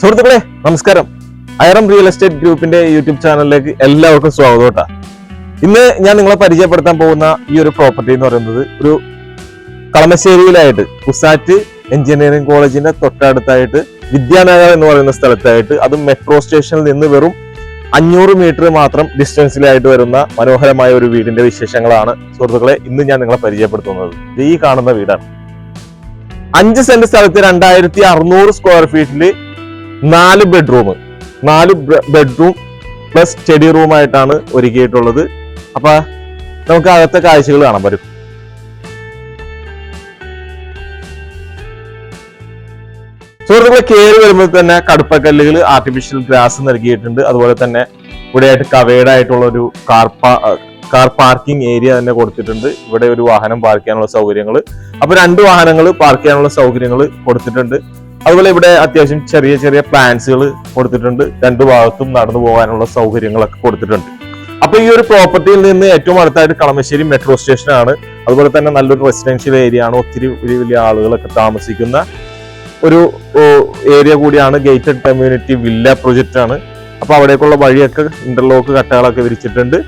സുഹൃത്തുക്കളെ നമസ്കാരം. ഐറം real estate ഗ്രൂപ്പിന്റെ യൂട്യൂബ് ചാനലിലേക്ക് എല്ലാവർക്കും സ്വാഗതം കേട്ടോ. ഇന്ന് ഞാൻ നിങ്ങളെ പരിചയപ്പെടുത്താൻ പോകുന്ന ഈ ഒരു പ്രോപ്പർട്ടി എന്ന് പറയുന്നത് ഒരു കളമശ്ശേരിയിലായിട്ട് കുസാറ്റ് എഞ്ചിനീയറിംഗ് കോളേജിന്റെ തൊട്ടടുത്തായിട്ട് വിദ്യാനഗർ എന്ന് പറയുന്ന സ്ഥലത്തായിട്ട് അതും മെട്രോ സ്റ്റേഷനിൽ നിന്ന് വെറും അഞ്ഞൂറ് മീറ്റർ മാത്രം ഡിസ്റ്റൻസിലായിട്ട് വരുന്ന മനോഹരമായ ഒരു വീടിന്റെ വിശേഷങ്ങളാണ് സുഹൃത്തുക്കളെ ഇന്ന് ഞാൻ നിങ്ങളെ പരിചയപ്പെടുത്തുന്നത്. ഈ കാണുന്ന വീടാണ്. അഞ്ച് സെന്റ് സ്ഥലത്ത് രണ്ടായിരത്തി അറുന്നൂറ് സ്ക്വയർ ഫീറ്റിൽ നാല് ബെഡ്റൂം. നാല് ബെഡ്റൂം പ്ലസ് സ്റ്റഡി റൂം ആയിട്ടാണ് ഒരുക്കിയിട്ടുള്ളത്. അപ്പൊ നമുക്ക് അകത്തെ കാഴ്ചകൾ കാണാൻ പറ്റും. സുഹൃത്തുക്കളെ കയറി വരുമ്പോൾ തന്നെ കടുപ്പക്കല്ലുകൾ ആർട്ടിഫിഷ്യൽ ഗ്രാസ് നൽകിയിട്ടുണ്ട്. അതുപോലെ തന്നെ ഇവിടെയായിട്ട് കവേഡ് ആയിട്ടുള്ള ഒരു കാർ കാർ പാർക്കിംഗ് ഏരിയ തന്നെ കൊടുത്തിട്ടുണ്ട്. ഇവിടെ ഒരു വാഹനം പാർക്ക് ചെയ്യാനുള്ള സൗകര്യങ്ങൾ അപ്പൊ രണ്ട് വാഹനങ്ങൾ പാർക്ക് ചെയ്യാനുള്ള സൗകര്യങ്ങൾ കൊടുത്തിട്ടുണ്ട്. അതുപോലെ ഇവിടെ അത്യാവശ്യം ചെറിയ ചെറിയ പ്ലാൻസുകൾ കൊടുത്തിട്ടുണ്ട്. രണ്ടു ഭാഗത്തും നടന്നു പോകാനുള്ള സൗകര്യങ്ങളൊക്കെ കൊടുത്തിട്ടുണ്ട്. അപ്പൊ ഈ ഒരു പ്രോപ്പർട്ടിയിൽ നിന്ന് ഏറ്റവും അടുത്തായിട്ട് കളമശ്ശേരി മെട്രോ സ്റ്റേഷനാണ് അതുപോലെ തന്നെ നല്ലൊരു റെസിഡൻഷ്യൽ ഏരിയ ആണ്. ഒത്തിരി വലിയ വലിയ ആളുകളൊക്കെ താമസിക്കുന്ന ഒരു ഏരിയ കൂടിയാണ് ഗേറ്റഡ് കമ്മ്യൂണിറ്റി വില്ല പ്രൊജക്റ്റ് ആണ്. അപ്പൊ അവിടേക്കുള്ള വഴിയൊക്കെ ഇന്റർലോക്ക് കട്ടകളൊക്കെ വിരിച്ചിട്ടുണ്ട്.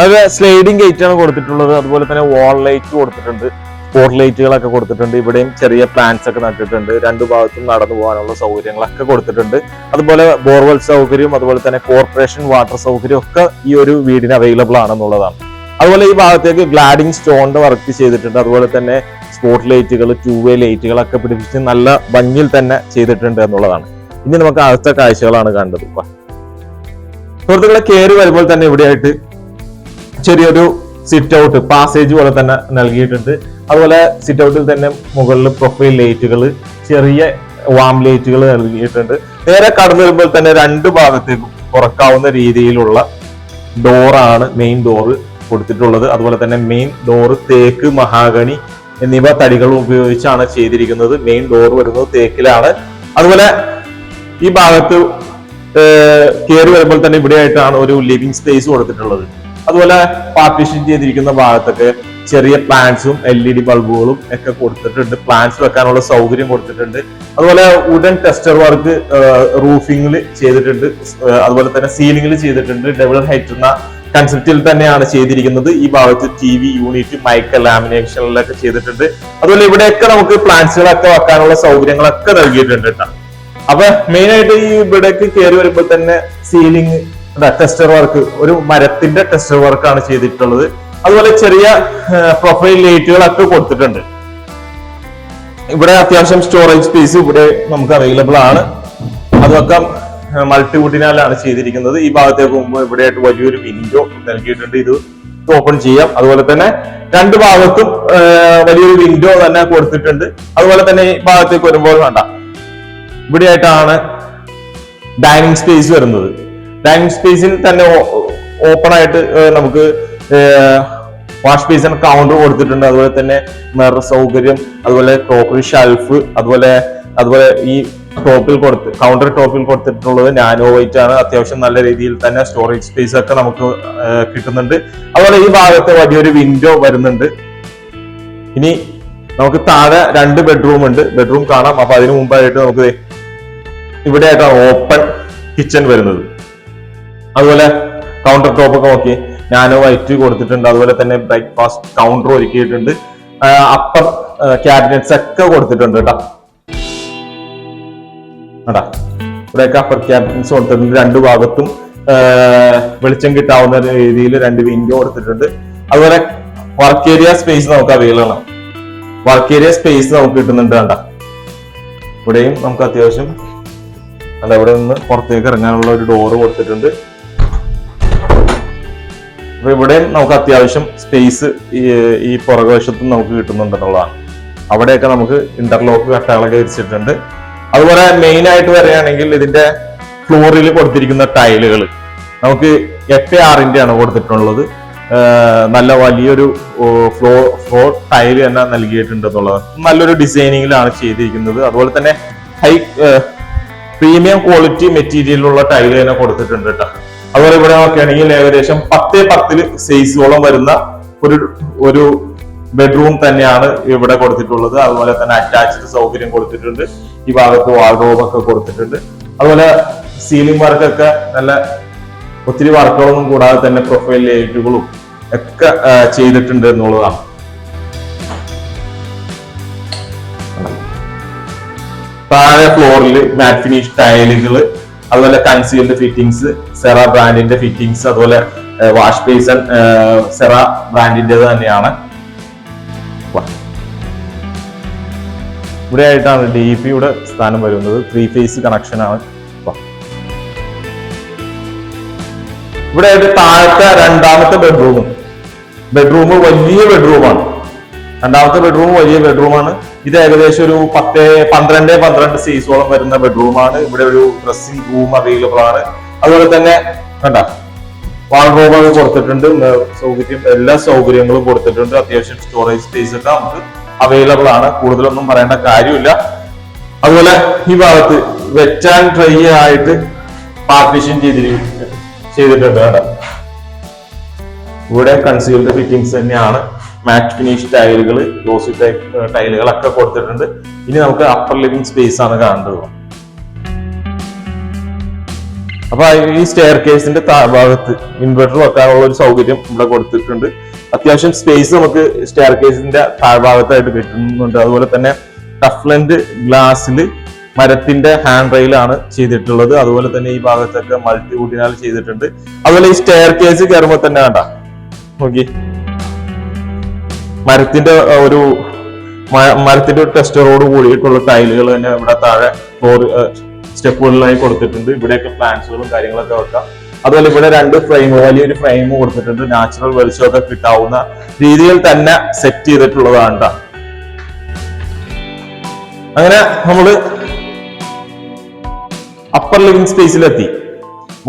അതായത് സ്ലൈഡിംഗ് ഗേറ്റ് ആണ് കൊടുത്തിട്ടുള്ളത്. അതുപോലെ തന്നെ വാൾ ലൈറ്റ് കൊടുത്തിട്ടുണ്ട്. സ്പോട്ട് ലൈറ്റുകളൊക്കെ കൊടുത്തിട്ടുണ്ട്. ഇവിടെയും ചെറിയ പ്ലാന്റ്സ് ഒക്കെ നട്ടിട്ടുണ്ട്. രണ്ടു ഭാഗത്തും നടന്നു പോകാനുള്ള സൗകര്യങ്ങളൊക്കെ കൊടുത്തിട്ടുണ്ട്. അതുപോലെ ബോർവെൽ സൗകര്യം അതുപോലെ തന്നെ കോർപ്പറേഷൻ വാട്ടർ സൗകര്യം ഒക്കെ ഈ ഒരു വീടിന് അവൈലബിൾ ആണെന്നുള്ളതാണ്. അതുപോലെ ഈ ഭാഗത്തേക്ക് ഗ്ലാഡിംഗ് സ്റ്റോണിന്റെ വർക്ക് ചെയ്തിട്ടുണ്ട്. അതുപോലെ തന്നെ സ്പോട്ട് ലൈറ്റുകൾ ടൂ വേ ലൈറ്റുകളൊക്കെ പിടിപ്പിച്ച് നല്ല ഭംഗിയിൽ തന്നെ ചെയ്തിട്ടുണ്ട് എന്നുള്ളതാണ്. ഇനി നമുക്ക് അടുത്ത കാഴ്ചകളാണ് കണ്ടത്. സുഹൃത്തുക്കളെ കയറി വരുമ്പോൾ തന്നെ ഇവിടെയായിട്ട് ചെറിയൊരു സിറ്റ് ഔട്ട് പാസേജ് പോലെ തന്നെ നൽകിയിട്ടുണ്ട്. അതുപോലെ സിറ്റ് ഔട്ടിൽ തന്നെ മുകളിൽ പ്രൊഫൈൽ ലൈറ്റുകൾ ചെറിയ വാം ലൈറ്റുകൾ നൽകിയിട്ടുണ്ട്. നേരെ കടന്നു വരുമ്പോൾ തന്നെ രണ്ട് ഭാഗത്തേക്കും തുറക്കാവുന്ന രീതിയിലുള്ള ഡോറാണ് മെയിൻ ഡോറ് കൊടുത്തിട്ടുള്ളത്. അതുപോലെ തന്നെ മെയിൻ ഡോറ് തേക്ക് മഹാഗണി എന്നിവ തടികൾ ഉപയോഗിച്ചാണ് ചെയ്തിരിക്കുന്നത്. മെയിൻ ഡോർ വരുന്നത് തേക്കിലാണ്. അതുപോലെ ഈ ഭാഗത്ത് കയറി വരുമ്പോൾ തന്നെ ഇവിടെയായിട്ടാണ് ഒരു ലിവിംഗ് സ്പേസ് കൊടുത്തിട്ടുള്ളത്. അതുപോലെ പാർട്ടീഷൻ ചെയ്തിരിക്കുന്ന ഭാഗത്തൊക്കെ ചെറിയ പ്ലാന്റ്സും എൽ ഇ ഡി ബൾബുകളും ഒക്കെ കൊടുത്തിട്ടുണ്ട്. പ്ലാന്റ്സ് വെക്കാനുള്ള സൗകര്യം കൊടുത്തിട്ടുണ്ട്. അതുപോലെ വുഡൻ ടെസ്റ്റർ വർക്ക് റൂഫിംഗിൽ ചെയ്തിട്ടുണ്ട്. അതുപോലെ തന്നെ സീലിംഗിൽ ചെയ്തിട്ടുണ്ട്. ഡബിൾ ഹൈറ്റ് എന്ന കൺസെപ്റ്റിൽ തന്നെയാണ് ചെയ്തിരിക്കുന്നത്. ഈ ഭാഗത്ത് ടി വി യൂണിറ്റ് മൈക്ക് ലാമിനേഷനിലൊക്കെ ചെയ്തിട്ടുണ്ട്. അതുപോലെ ഇവിടെയൊക്കെ നമുക്ക് പ്ലാന്റ്സുകളൊക്കെ വെക്കാനുള്ള സൗകര്യങ്ങളൊക്കെ നൽകിയിട്ടുണ്ട് കേട്ടോ. അപ്പൊ മെയിൻ ആയിട്ട് ഈ ഇവിടേക്ക് കയറി വരുമ്പോൾ തന്നെ സീലിംഗ് ടെസ്റ്റർ വർക്ക് ഒരു മരത്തിന്റെ ടെസ്റ്റർ വർക്കാണ് ചെയ്തിട്ടുള്ളത്. അതുപോലെ ചെറിയ പ്രൊഫൈൽ ലൈറ്റുകളൊക്കെ കൊടുത്തിട്ടുണ്ട്. ഇവിടെ അത്യാവശ്യം സ്റ്റോറേജ് സ്പേസ് ഇവിടെ നമുക്ക് അവൈലബിൾ ആണ്. അതൊക്കെ മൾട്ടിവുഡിനാലാണ് ചെയ്തിരിക്കുന്നത്. ഈ ഭാഗത്തേക്ക് പോകുമ്പോൾ ഇവിടെയായിട്ട് വലിയൊരു വിൻഡോ നൽകിയിട്ടുണ്ട്. ഇത് ഓപ്പൺ ചെയ്യാം. അതുപോലെ തന്നെ രണ്ട് ഭാഗത്തും വലിയൊരു വിൻഡോ തന്നെ കൊടുത്തിട്ടുണ്ട്. അതുപോലെ തന്നെ ഈ ഭാഗത്തേക്ക് വരുമ്പോൾ വേണ്ട. ഇവിടെയായിട്ടാണ് ഡൈനിങ് സ്പേസ് വരുന്നത്. ഡൈനിങ് സ്പേസിൽ തന്നെ ഓപ്പൺ ആയിട്ട് നമുക്ക് വാഷ് ബേസിന് കൗണ്ടർ കൊടുത്തിട്ടുണ്ട്. അതുപോലെ തന്നെ മിറർ സൗകര്യം അതുപോലെ ടോപ്പിൽ ഷെൽഫ് അതുപോലെ അതുപോലെ ഈ ടോപ്പിൽ കൊടുത്ത് കൗണ്ടർ ടോപ്പിൽ കൊടുത്തിട്ടുള്ളത് നാനോ വൈറ്റ് ആണ്. അത്യാവശ്യം നല്ല രീതിയിൽ തന്നെ സ്റ്റോറേജ് സ്പേസ് ഒക്കെ നമുക്ക് കിട്ടുന്നുണ്ട്. അതുപോലെ ഈ ഭാഗത്ത് വലിയൊരു വിൻഡോ വരുന്നുണ്ട്. ഇനി നമുക്ക് താഴെ രണ്ട് ബെഡ്റൂം ഉണ്ട്. ബെഡ്റൂം കാണാം. അപ്പൊ അതിനു മുമ്പായിട്ട് നമുക്ക് ഇവിടെയായിട്ടാണ് ഓപ്പൺ കിച്ചൺ വരുന്നത്. അതുപോലെ കൗണ്ടർ ടോപ്പ് ഒക്കെ നോക്കി. നാനോ വൈറ്റ് കൊടുത്തിട്ടുണ്ട്. അതുപോലെ തന്നെ ബ്രേക്ക്ഫാസ്റ്റ് കൗണ്ടർ ഒരുക്കിയിട്ടുണ്ട്. അപ്പർ ക്യാബിനറ്റ്സ് ഒക്കെ കൊടുത്തിട്ടുണ്ട് കേട്ടോ. അടാ ഇവിടെയൊക്കെ അപ്പർ ക്യാബിനറ്റ്സ് കൊടുത്തിട്ടുണ്ട്. രണ്ടു ഭാഗത്തും വെളിച്ചം കിട്ടാവുന്ന രീതിയിൽ രണ്ട് വിൻഡോ കൊടുത്തിട്ടുണ്ട്. അതുപോലെ വർക്ക് ഏരിയ സ്പേസ് നമുക്ക് അവൈലബിൾ ആണ്. വർക്ക് ഏരിയ സ്പേസ് നമുക്ക് കിട്ടുന്നുണ്ട് കണ്ട. ഇവിടെയും നമുക്ക് അത്യാവശ്യം അല്ല ഇവിടെ നിന്ന് പുറത്തേക്ക് ഇറങ്ങാനുള്ള ഒരു ഡോറ് കൊടുത്തിട്ടുണ്ട്. അപ്പൊ ഇവിടെയും നമുക്ക് അത്യാവശ്യം സ്പേസ് ഈ പുറകുവശത്തും നമുക്ക് കിട്ടുന്നുണ്ടെന്നുള്ളതാണ് അവിടെയൊക്കെ നമുക്ക് ഇന്റർലോക്ക് കട്ടകളൊക്കെ വിരിച്ചിട്ടുണ്ട്. അതുപോലെ മെയിൻ ആയിട്ട് പറയുകയാണെങ്കിൽ ഇതിന്റെ ഫ്ലോറിൽ കൊടുത്തിരിക്കുന്ന ടൈലുകൾ നമുക്ക് എട്ട് ആറിന്റെ ആണ് കൊടുത്തിട്ടുള്ളത് നല്ല വലിയൊരു ഫ്ലോ ഫ്ലോർ ടൈൽ തന്നെ നൽകിയിട്ടുണ്ട് എന്നുള്ളത്. നല്ലൊരു ഡിസൈനിങ്ങിലാണ് ചെയ്തിരിക്കുന്നത്. അതുപോലെ തന്നെ ഹൈ പ്രീമിയം ക്വാളിറ്റി മെറ്റീരിയലുള്ള ടൈൽ തന്നെ കൊടുത്തിട്ടുണ്ട് കേട്ടോ. അതുപോലെ ഇവിടെ നോക്കുകയാണെങ്കിൽ ഏകദേശം പത്തേ പത്തിൽ സൈസോളം വരുന്ന ഒരു ഒരു ബെഡ്റൂം തന്നെയാണ് ഇവിടെ കൊടുത്തിട്ടുള്ളത്. അതുപോലെ തന്നെ അറ്റാച്ച്ഡ് സൗകര്യം കൊടുത്തിട്ടുണ്ട്. ഈ ഭാഗത്ത് വാർഡ്രോബ് ഒക്കെ കൊടുത്തിട്ടുണ്ട്. അതുപോലെ സീലിംഗ് വർക്കൊക്കെ നല്ല ഒത്തിരി വർക്കുകളൊന്നും കൂടാതെ തന്നെ പ്രൊഫൈൽ ലൈറ്റുകളും ഒക്കെ ചെയ്തിട്ടുണ്ട് എന്നുള്ളതാണ്. താഴെ ഫ്ലോറിൽ മാറ്റ് ഫിനിഷ് ടൈലുകൾ അതുപോലെ കൺസീൽഡ് ഫിറ്റിംഗ്സ് സെറ ബ്രാൻഡിന്റെ ഫിറ്റിംഗ്സ് അതുപോലെ വാഷ് ബേസൺ സെറ ബ്രാൻഡിന്റേത് തന്നെയാണ്. ഇവിടെ ആയിട്ടാണ് ഡി പിയുടെ സ്ഥാനം വരുന്നത്. ത്രീ ഫേസ് വാ. ഇവിടെ ആയിട്ട് താഴത്തെ രണ്ടാമത്തെ ബെഡ്റൂമും ബെഡ്റൂം വലിയ ബെഡ്റൂമാണ് രണ്ടാമത്തെ ബെഡ്റൂം വലിയ ബെഡ്റൂമാണ് ഇത് ഏകദേശം ഒരു പത്ത് പന്ത്രണ്ട് പന്ത്രണ്ട് സൈസോളം വരുന്ന ബെഡ്റൂമാണ് ഇവിടെ ഒരു ഡ്രസ്സിംഗ് റൂം അവൈലബിൾ ആണ്. അതുപോലെ തന്നെ കണ്ട വാൾറൂം ഒക്കെ കൊടുത്തിട്ടുണ്ട്. സൗകര്യം എല്ലാ സൗകര്യങ്ങളും കൊടുത്തിട്ടുണ്ട്. അത്യാവശ്യം സ്റ്റോറേജ് സ്പേസ് ഒക്കെ നമുക്ക് അവൈലബിൾ ആണ്. കൂടുതലൊന്നും പറയേണ്ട കാര്യമില്ല. അതുപോലെ ഈ ഭാഗത്ത് വെറ്റ് ആൻഡ് ഡ്രൈ ആയിട്ട് പാർട്ടീഷൻ ചെയ്തിട്ടുണ്ട് കേട്ടോ. ഇവിടെ കൺസീൽഡ് ഫിറ്റിംഗ്സ് തന്നെയാണ്. മാറ്റ് ഫിനിഷ് ടൈലുകൾ ഗ്ലോസി ടൈപ്പ് ടൈലുകളൊക്കെ കൊടുത്തിട്ടുണ്ട്. ഇനി നമുക്ക് അപ്പർ ലിവിംഗ് സ്പേസ് ആണ് കാണേണ്ടത്. അപ്പൊ ഈ സ്റ്റെയർ കേസിന്റെ ഭാഗത്ത് ഇൻവെർട്ടർ വെക്കാനുള്ള ഒരു സൗകര്യം ഇവിടെ കൊടുത്തിട്ടുണ്ട്. അത്യാവശ്യം സ്പേസ് നമുക്ക് സ്റ്റെയർ കേസിന്റെ താഴ്ഭാഗത്തായിട്ട് കിട്ടുന്നുണ്ട്. അതുപോലെ തന്നെ ടഫ്ലൻഡ് ഗ്ലാസ്സിൽ മരത്തിന്റെ ഹാൻഡ് റെയിലാണ് ചെയ്തിട്ടുള്ളത്. അതുപോലെ തന്നെ ഈ ഭാഗത്തൊക്കെ മൾട്ടി വുഡിനാൽ ചെയ്തിട്ടുണ്ട്. അതുപോലെ ഈ സ്റ്റെയർ കേസ് കയറുമ്പോൾ തന്നെ വേണ്ട നോക്കി. മരത്തിന്റെ ഒരു മരത്തിന്റെ ഒരു ടെസ്റ്ററോട് കൂടിയിട്ടുള്ള ടൈലുകൾ തന്നെ ഇവിടെ താഴെ ഫ്ലോർ സ്റ്റെപ്പുകളിലായി കൊടുത്തിട്ടുണ്ട്. ഇവിടെയൊക്കെ പ്ലാന്റ്സുകളും കാര്യങ്ങളൊക്കെ വെക്കാം. അതുപോലെ ഇവിടെ രണ്ട് ഫ്രെയിം വലിയൊരു ഫ്രെയിം കൊടുത്തിട്ടുണ്ട്. നാച്ചുറൽ വെളിച്ചമൊക്കെ കിട്ടാവുന്ന രീതിയിൽ തന്നെ സെറ്റ് ചെയ്തിട്ടുള്ളതാണ് ട്ടോ. അങ്ങനെ നമ്മൾ അപ്പർ ലിവിംഗ് സ്പേസിലെത്തി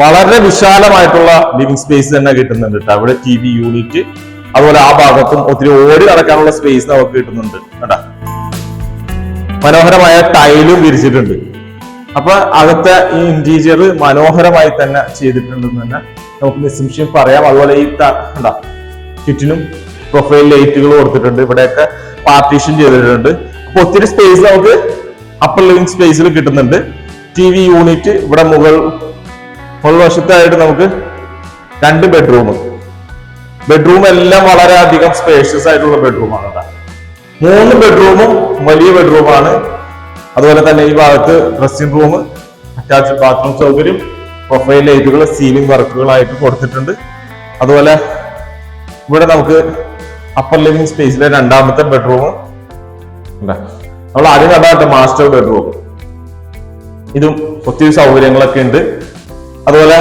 വളരെ വിശാലമായിട്ടുള്ള ലിവിംഗ് സ്പേസ് തന്നെ കിട്ടുന്നുണ്ട് കേട്ടോ അവിടെ ടി വി യൂണിറ്റ് അതുപോലെ ആ ഭാഗത്തും ഒത്തിരി ഓടി നടക്കാനുള്ള സ്പേസ് നമുക്ക് കിട്ടുന്നുണ്ട്. കേട്ടാ മനോഹരമായ ടൈലും വിരിച്ചിട്ടുണ്ട്. അപ്പൊ അകത്തെ ഈ ഇന്റീരിയർ മനോഹരമായി തന്നെ ചെയ്തിട്ടുണ്ടെന്ന് തന്നെ നമുക്ക് നിസ്സംശയം പറയാം. അതുപോലെ ഈ എന്താ കിറ്റിനും പ്രൊഫൈൽ ലൈറ്റുകൾ കൊടുത്തിട്ടുണ്ട്. ഇവിടെയൊക്കെ പാർട്ടീഷൻ ചെയ്തിട്ടുണ്ട്. അപ്പൊ ഒത്തിരി സ്പേസ് നമുക്ക് അപ്പർ ലിവിംഗ് സ്പേസിൽ കിട്ടുന്നുണ്ട്. ടി വി യൂണിറ്റ് ഇവിടെ മുകൾ മുകൾ വശത്തായിട്ട് നമുക്ക് രണ്ട് ബെഡ്റൂം ബെഡ്റൂം എല്ലാം വളരെ അധികം സ്പേഷ്യസ് ആയിട്ടുള്ള ബെഡ്റൂമാണ് മൂന്ന് ബെഡ്റൂമും വലിയ ബെഡ്റൂമാണ് അതുപോലെ തന്നെ ഈ ഭാഗത്ത് ഡ്രസ്സിംഗ് റൂം അറ്റാച്ച്ഡ് ബാത്റൂം സൗകര്യം പ്രൊഫൈൽ ലൈറ്റുകൾ സീലിംഗ് വർക്കുകളായിട്ട് കൊടുത്തിട്ടുണ്ട്. അതുപോലെ ഇവിടെ നമുക്ക് അപ്പർ ലിവിംഗ് സ്പേസിലെ രണ്ടാമത്തെ ബെഡ്റൂം നമ്മൾ ആദ്യം കണ്ടാട്ടെ മാസ്റ്റർ ബെഡ്റൂം ഇതും ഒത്തിരി സൗകര്യങ്ങളൊക്കെ ഉണ്ട്. അതുപോലെ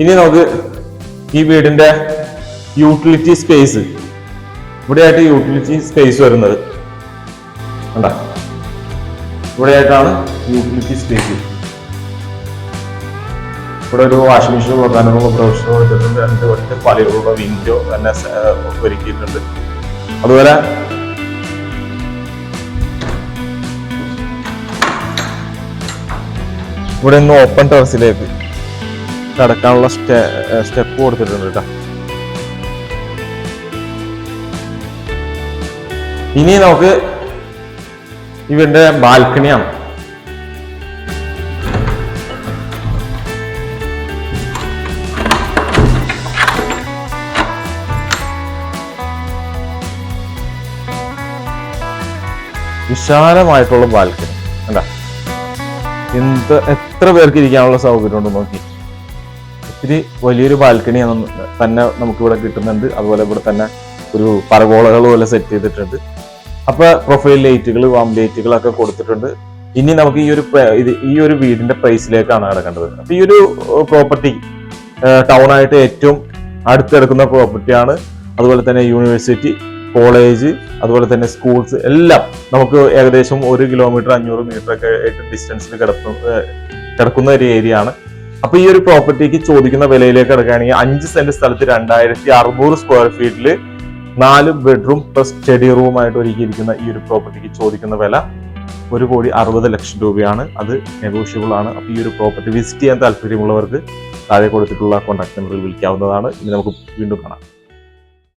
ഇനി നമുക്ക് ഈ വീടിന്റെ യൂട്ടിലിറ്റി സ്പേസ്. ഇവിടെയായിട്ട് യൂട്ടിലിറ്റി സ്പേസ് വരുന്നത്. കണ്ട? ഇവിടെയായിട്ടാണ് യൂട്ടിലിറ്റി സ്പേസ്. ഇവിടെ ഒരു വാഷിംഗ് മെഷീൻ കൊടുക്കാനുള്ള പ്രൊവിഷൻ കൊടുത്തിട്ടുണ്ട്. രണ്ട് ഒറ്റ പലയുള്ള വിൻഡോ തന്നെ ഒരുക്കിയിട്ടുണ്ട്. അതുപോലെ ഇവിടെ നിന്ന് ഓപ്പൺ ടെറസിലേക്ക് കടക്കാനുള്ള സ്റ്റെപ്പ് കൊടുത്തിട്ടുണ്ട് കേട്ടോ. ഇനി നമുക്ക് ഇവന്റെ ബാൽക്കണിയാണ്. വിശാലമായിട്ടുള്ള ബാൽക്കണി. അല്ല എന്ത് എത്ര പേർക്ക് ഇരിക്കാനുള്ള സൗകര്യം ഉണ്ട് നോക്കി. ഒത്തിരി വലിയൊരു ബാൽക്കണി തന്നെ നമുക്ക് ഇവിടെ കിട്ടുന്നുണ്ട്. അതുപോലെ ഇവിടെ തന്നെ ഒരു പരകോളകൾ പോലെ സെറ്റ് ചെയ്തിട്ടുണ്ട്. അപ്പൊ പ്രൊഫൈൽ ലൈറ്റുകൾ വാം ലൈറ്റുകളൊക്കെ കൊടുത്തിട്ടുണ്ട്. ഇനി നമുക്ക് ഈ ഒരു ഈ ഒരു വീടിന്റെ പ്രൈസിലേക്കാണ് കിടക്കേണ്ടത്. അപ്പൊ ഈ ഒരു പ്രോപ്പർട്ടി ടൗൺ ആയിട്ട് ഏറ്റവും അടുത്തെടുക്കുന്ന പ്രോപ്പർട്ടിയാണ് അതുപോലെ തന്നെ യൂണിവേഴ്സിറ്റി കോളേജ് അതുപോലെ തന്നെ സ്കൂൾസ് എല്ലാം നമുക്ക് ഏകദേശം ഒരു കിലോമീറ്റർ അഞ്ഞൂറ് മീറ്റർ ഒക്കെ ആയിട്ട് ഡിസ്റ്റൻസിൽ കിടക്കുന്ന കിടക്കുന്ന ഒരു ഏരിയ ആണ്. അപ്പൊ ഈ ഒരു പ്രോപ്പർട്ടിക്ക് ചോദിക്കുന്ന വിലയിലേക്ക് കിടക്കുകയാണെങ്കിൽ അഞ്ച് സെന്റ് സ്ഥലത്ത് രണ്ടായിരത്തി അറുന്നൂറ് സ്ക്വയർ ഫീറ്റിൽ നാല് ബെഡ്റൂം പ്ലസ് സ്റ്റഡി റൂമായിട്ട് ഒരുക്കിയിരിക്കുന്ന ഈ ഒരു പ്രോപ്പർട്ടിക്ക് ചോദിക്കുന്ന വില ഒരു കോടി അറുപത് ലക്ഷം രൂപയാണ്. അത് നെഗോഷ്യബിൾ ആണ്. അപ്പോൾ ഈ ഒരു പ്രോപ്പർട്ടി വിസിറ്റ് ചെയ്യാൻ താല്പര്യമുള്ളവർക്ക് താഴെ കൊടുത്തിട്ടുള്ള കോൺടാക്ട് നമ്പറിൽ വിളിക്കാവുന്നതാണ്. ഇനി നമുക്ക് വീണ്ടും കാണാം.